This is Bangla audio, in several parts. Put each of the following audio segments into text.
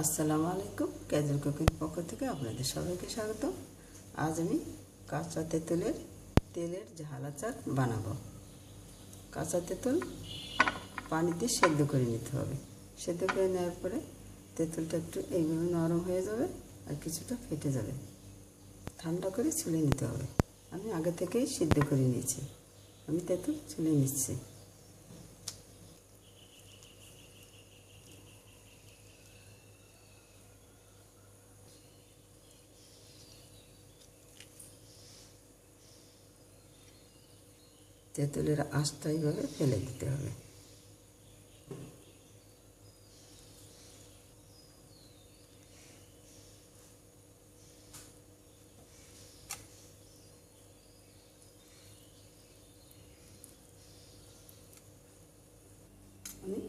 আসসালামু আলাইকুম ক্যাজুয়াল কুকিং পক্ষ থেকে আপনাদের সবাইকে স্বাগত। আজ আমি কাঁচা তেঁতুলের তেলের ঝাল আচার বানাবো। কাঁচা তেঁতুল পানিতে সেদ্ধ করে নিতে হবে। সেদ্ধ করে নেওয়ার পরে তেঁতুলটা একটু এইভাবে নরম হয়ে যাবে আর কিছুটা ফেটে যাবে। ঠান্ডা করে ছুলে নিতে হবে। আমি আগে থেকেই সিদ্ধ করে নিয়েছি। আমি তেঁতুল ছুলে নিচ্ছি। তেঁতুলের এইভাবে ফেলে দিতে হবে। আমি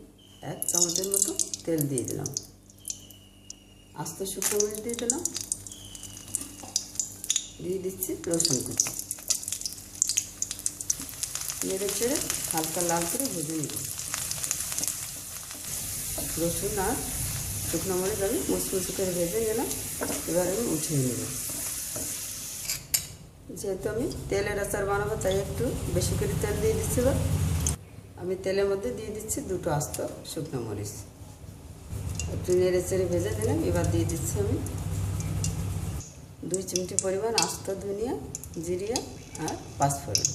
এক চামচের মতো তেল দিয়ে দিলাম। আস্ত শুকনো মরিচ দিয়ে দিলাম। দিয়ে দিচ্ছি রসুন কুচি। নেড়ে চেড়ে হালকা লাল করে ভেজে নিব। রসুন আর শুকনো মরিচ আমি মুচমুচি করে ভেজে নিলাম, এবার আমি উঠিয়ে নেব। যেহেতু আমি তেলের আচার বানাবো, তাই একটু বেশি করে তেল দিয়ে দিচ্ছি এবার। আমি তেলের মধ্যে দিয়ে দিচ্ছি দুটো আস্ত শুকনো মরিচ। একটু নেড়ে চেড়ে ভেজে দিলাম এবার দিয়ে দিচ্ছি আমি দুই চিমটি পরিমাণ আস্ত ধনিয়া, জিরিয়া আর পাঁচফোড়ন।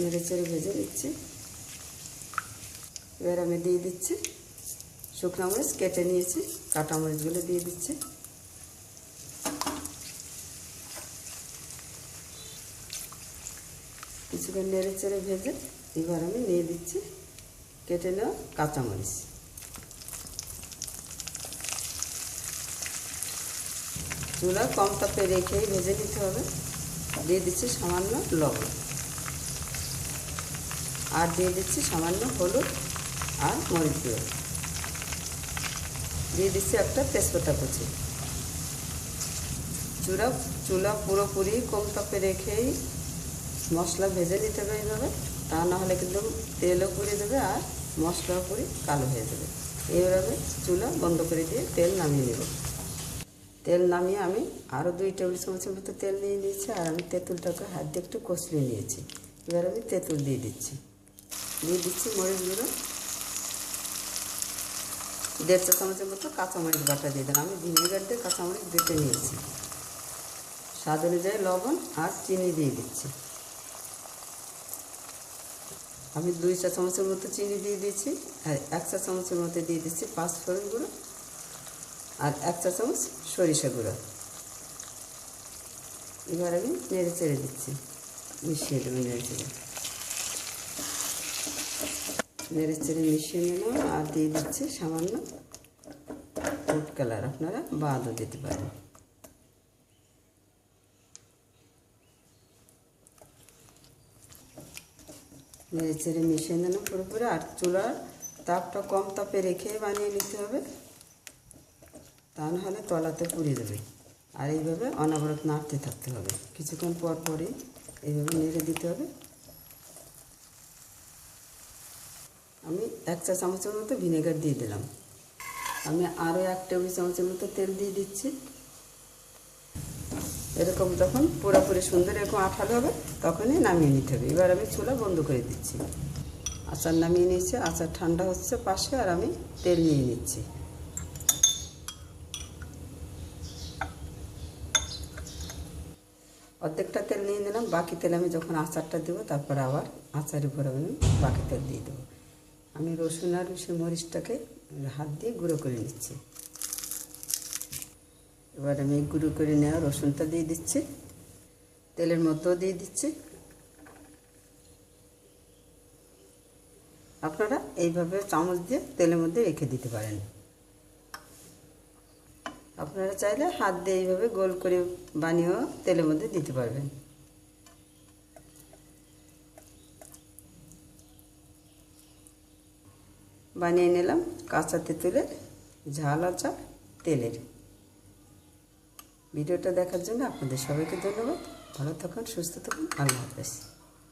নেড়ে চেড়ে ভেজে নিচ্ছি। এবার আমি দিয়ে দিচ্ছি শুকনো মরিচ, কেটে নিয়েছি, কাটা মরিচগুলো দিয়ে দিচ্ছি। কিছুক্ষণ নেড়ে চেড়ে ভেজে এবার আমি নিয়ে দিচ্ছি কেটে নেওয়া কাঁচামরিচ চুলা কম তাপে রেখেই ভেজে নিতে হবে। দিয়ে দিচ্ছি সামান্য লবণ। আর দিয়ে দিচ্ছি সামান্য হলুদ আর মরিচ গুঁড়ো। দিয়ে দিচ্ছি একটা তেজপাতা কুচি। চূড়া চুলা পুরোপুরি কম তাপে রেখেই মশলা ভেজে নিতে হবে এইভাবে। তা না হলে কিন্তু তেলও পুড়ে দেবে আর মশলাও পুরি কালো হয়ে যাবে। এইভাবে চুলা বন্ধ করে দিয়ে তেল নামিয়ে নেব। তেল নামিয়ে আমি আরও দুই টেবিল চামচের মতো তেল নিয়ে নিয়েছি। আর আমি তেঁতুলটাকে হাত দিয়ে একটু কষলিয়ে নিয়েছি। এবার আমি তেঁতুল দিয়ে দিচ্ছি। দিয়ে দিচ্ছি মরিচ গুঁড়ো। দেড় চামচের মতো কাঁচামরিচ বাটা দিয়ে দেন আমি ভিনেগার দিয়ে কাঁচামরিচ বেটে নিয়েছি। স্বাদ অনুযায়ী লবণ আর চিনি দিয়ে দিচ্ছি। আমি দুই চা চামচের মতো চিনি দিয়ে দিয়েছি। আর এক চা চামচের মতো দিয়ে দিচ্ছি পাঁচ ফোড়ন গুঁড়ো আর এক চা চামচ সরিষা গুঁড়ো। এবার আমি নেড়ে চেড়ে দিচ্ছি। মিশিয়ে দেবো, নেড়ে চেড়ে। নেড়ে চেড়ে মিশিয়ে নিলাম আর দিয়ে দিচ্ছি সামান্য ফুড কালার আপনারা বাদও দিতে পারেন। নেড়ে চেড়ে মিশিয়ে নিলাম পুরোপুরি, আর চুলার তাপটা কম তাপে রেখে বানিয়ে নিতে হবে, তা নাহলে তলাতে পুড়ে যাবে। আর এইভাবে অনবরত নাড়তে থাকতে হবে। কিছুক্ষণ পর পরই এইভাবে নেড়ে দিতে হবে। আমি এক চা চামচের মতো ভিনেগার দিয়ে দিলাম। আমি আরও এক টেবিল চামচের মতো তেল দিয়ে দিচ্ছি। এরকম যখন পুরোপুরি সুন্দর এরকম আঠালো হবে, তখনই নামিয়ে নিতে হবে। এবার আমি চুলা বন্ধ করে দিচ্ছি। আচার নামিয়ে নিয়েছি, আচার ঠান্ডা হচ্ছে পাশে, আর আমি তেল নিয়ে নিচ্ছি। অর্ধেকটা তেল নিয়ে নিলাম, বাকি তেল আমি যখন আচারটা দেবো, তারপর আবার আচারের উপর আমি বাকি তেল দিয়ে দেবো। আমি রসুন আর সে মরিচটাকে হাত দিয়ে গুঁড়ো করে নিচ্ছি। এবার আমি গুঁড়ো করে নেওয়া রসুনটা দিয়ে দিচ্ছি। তেলের মধ্যেও দিয়ে দিচ্ছি। আপনারা এইভাবে চামচ দিয়ে তেলের মধ্যে রেখে দিতে পারেন। আপনারা চাইলে হাত দিয়ে এইভাবে গোল করে বানিয়েও তেলের মধ্যে দিতে পারবেন। বানিয়ে নিলাম কাঁচা তেঁতুলের ঝাল আচার তেলের। ভিডিওটা দেখার জন্য আপনাদের সবাইকে ধন্যবাদ। ভালো থাকুন, সুস্থ থাকুন। ভালো হাফেজ।